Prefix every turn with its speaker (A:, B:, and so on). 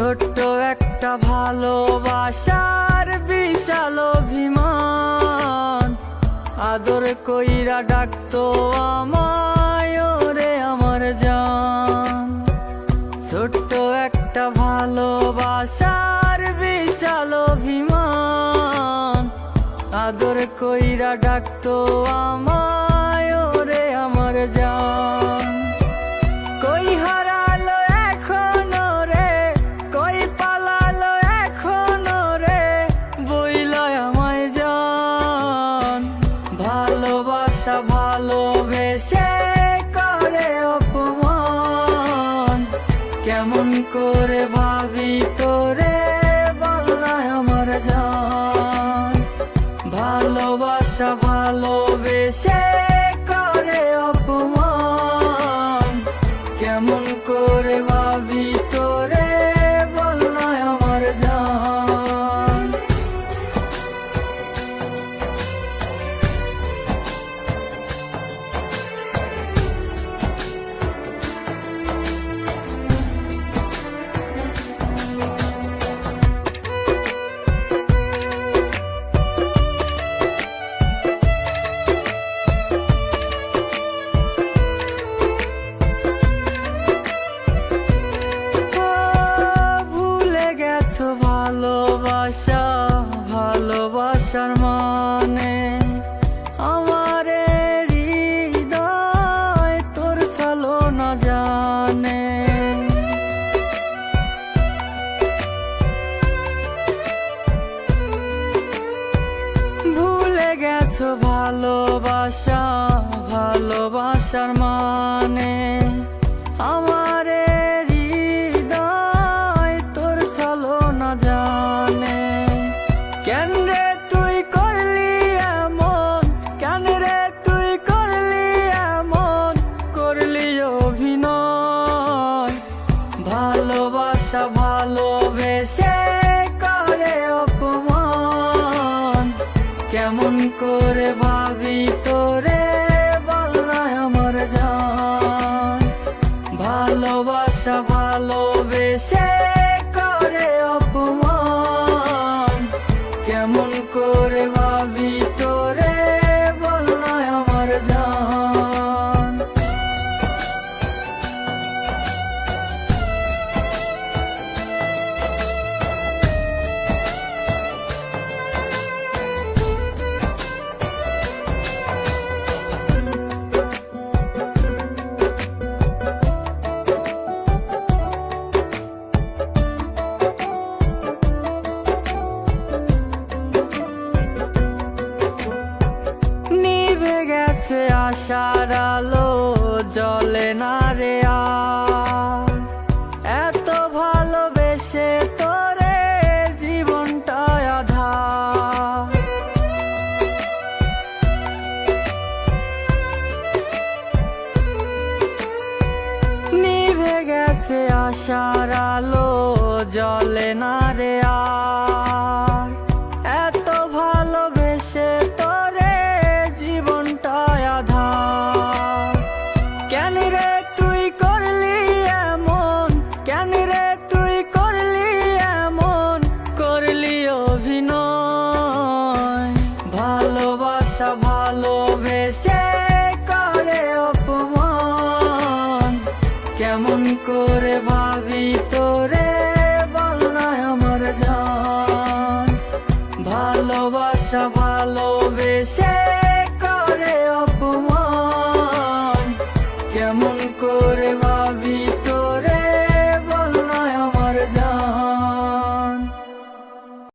A: ছোট্ট একটা ভালোবাসার বিশাল অভিমান। আদর কইরা ডাকতো আমায় রে আমার জান। ছোট্ট একটা ভালোবাসার বিশাল অভিমান। আদর কইরা ডাকতো আমায় করে ভাবি তোরে বলনায় আমার জান। ভালোবাসা ভালোবেসে ভালোবাসা ভালোবাসার মানে আমারে গেছে আশার আলো জলে না রে এত ভালোবেসে তোরে জীবনটা আধার। নিভে গেছে আশার আলো জলে না ভালোবাসা ভালোবেসে করে অপমান। কেমন করে ভাবি তোরে বল আমার জান। ভালোবাসা ভালোবেসে করে অপমান। কেমন করে